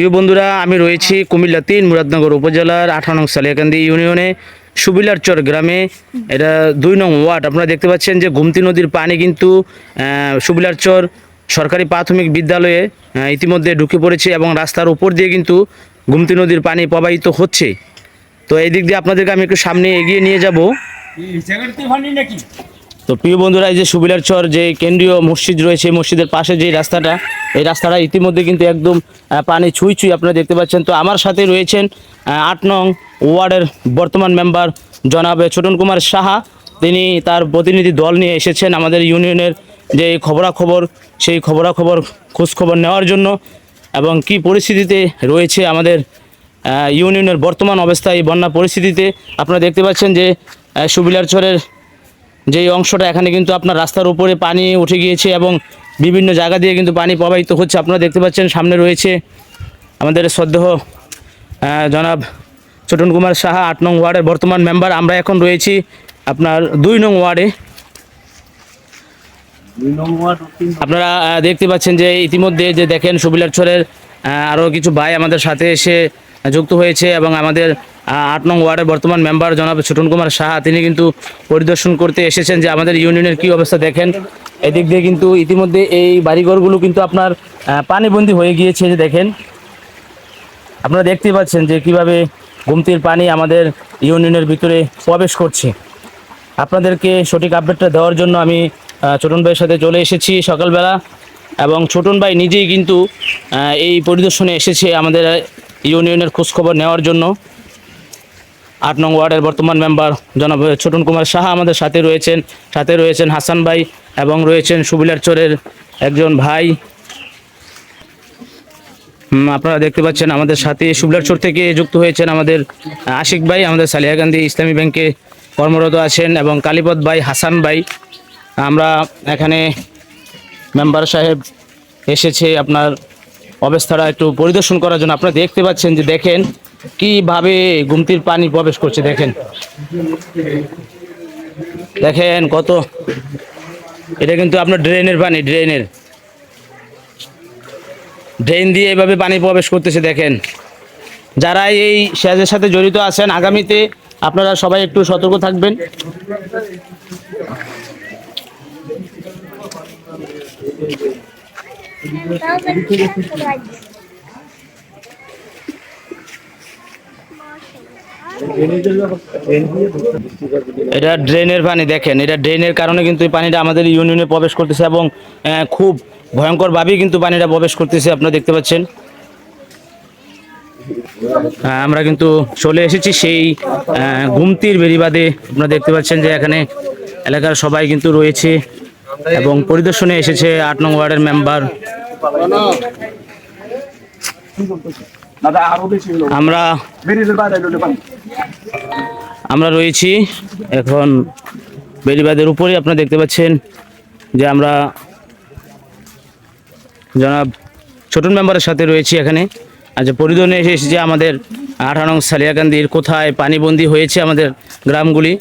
প্রিয় বন্ধুরা, আমি রয়েছি কুমিল্লা তিন মুরাদনগর উপজেলার আঠারো নং সালিয়াকান্দি ইউনিয়নে সুবিলারচর গ্রামে। এটা দুই নং ওয়ার্ড। আপনারা দেখতে পাচ্ছেন যে গুমতি নদীর পানি কিন্তু সুবিলারচর সরকারি প্রাথমিক বিদ্যালয়ে ইতিমধ্যে ঢুকে পড়েছে এবং রাস্তার উপর দিয়ে কিন্তু গুমতি নদীর পানি প্রবাহিত হচ্ছে। তো এই দিক দিয়ে আপনাদেরকে আমি একটু সামনে এগিয়ে নিয়ে যাব। তো প্রিয় বন্ধুরা, এই যে সুবিলার চর যে কেন্দ্রীয় মসজিদ রয়েছে মসজিদের পাশে যে রাস্তাটা এই রাস্তাটা ইতিমধ্যে কিন্তু একদম পানি ছুঁই ছুঁই আপনারা দেখতে পাচ্ছেন। তো আমার সাথে রয়েছেন আট নং ওয়ার্ডের বর্তমান মেম্বার জনাব ছোটন কুমার সাহা। তিনি তার প্রতিনিধি দল নিয়ে এসেছেন আমাদের ইউনিয়নের যে খবরাখবর, সেই খবরাখবর খোঁজখবর নেওয়ার জন্য এবং কি পরিস্থিতিতে রয়েছে আমাদের ইউনিয়নের বর্তমান অবস্থা, এই বন্যা পরিস্থিতিতে। আপনারা দেখতে পাচ্ছেন যে সুবিলার চরের যেই অংশটা, এখানে কিন্তু আপনার রাস্তার উপরে পানি উঠে গিয়েছে এবং বিভিন্ন জায়গা দিয়ে কিন্তু পানি প্রবাহিত হচ্ছে। আপনারা দেখতে পাচ্ছেন সামনে রয়েছে আমাদের সদ্যহ জনাব ছোটন কুমার সাহা আট নং ওয়ার্ডের বর্তমান মেম্বার। আমরা এখন রয়েছি আপনার দুই নং ওয়ার্ডে। আপনারা দেখতে পাচ্ছেন যে ইতিমধ্যে যে দেখেন সুবিলার ছড়ের আরও কিছু ভাই আমাদের সাথে এসে যুক্ত হয়েছে এবং আমাদের আট নং ওয়ার্ডের বর্তমান মেম্বার জনাব ছোটন কুমার সাহা তিনি কিন্তু পরিদর্শন করতে এসেছেন যে আমাদের ইউনিয়নের কি অবস্থা দেখেন। এদিক দিয়ে কিন্তু ইতিমধ্যে এই বাড়িঘরগুলো কিন্তু আপনার পানিবন্দী হয়ে গিয়েছে যে দেখেন। আপনারা দেখতেই পাচ্ছেন যে কীভাবে গুমতির পানি আমাদের ইউনিয়নের ভিতরে প্রবেশ করছে। আপনাদেরকে সঠিক আপডেটটা দেওয়ার জন্য আমি ছোটন ভাইয়ের সাথে চলে এসেছি সকালবেলা এবং ছোটন ভাই নিজেই কিন্তু এই পরিদর্শনে এসেছে আমাদের ইউনিয়নের খোঁজখবর নেওয়ার জন্য। আট নং ওয়ার্ডের বর্তমান মেম্বার জনাব ছোটন কুমার সাহা আমাদের সাথে রয়েছেন। সাথে রয়েছেন হাসান ভাই এবং রয়েছেন সুবিলার চরের একজন ভাই। আপনারা দেখতে পাচ্ছেন আমাদের সাথে সুবলারচর থেকে যুক্ত হয়েছেন আমাদের আশিক ভাই, আমাদের সালিয়াকান্দি ইসলামী ব্যাংকে কর্মরত আছেন এবং কালীপদ ভাই, হাসান ভাই। আমরা এখানে মেম্বার সাহেব এসেছে আপনার অবস্থাটা একটু পরিদর্শন করার জন্য। আপনারা দেখতে পাচ্ছেন যে দেখেন কীভাবে গুমতির পানি প্রবেশ করছে দেখেন। দেখেন কত, এটা কিন্তু আপনার ড্রেনের পানি, ড্রেনের। ড্রেন দিয়ে এভাবে পানি প্রবেশ করতেছে দেখেন। যারা এই সেজের সাথে জড়িত আছেন, আগামীতে আপনারা সবাই একটু সতর্ক থাকবেন। এটা ড্রেনের পানি, দেখেন। এটা ড্রেনের কারণে কিন্তু এই পানিটা আমাদের ইউনিয়নে প্রবেশ করতেছে এবং খুব ভয়ঙ্করভাবেই কিন্তু পানিটা প্রবেশ করতেছে, আপনারা দেখতে পাচ্ছেন। আমরা কিন্তু চলে এসেছি সেই গুমতির বেরিবাদে আপনারা দেখতে পাচ্ছেন যে এখানে এলাকার সবাই কিন্তু রয়েছে এবং পরিদর্শনে এসেছে আট নং ওয়ার্ডের মেম্বার। আমরা আমরা রয়েছি এখন বেরিবাদের উপরে। আপনারা দেখতে পাচ্ছেন যে আমরা জনাব ছোটন মেম্বারের সাথে রয়েছি এখানে। আচ্ছা পরিদর্শনে এসে এসেছে আমাদের আঠারো নং সালিয়াকান্দির কোথায় পানিবন্দি হয়েছে আমাদের গ্রামগুলি।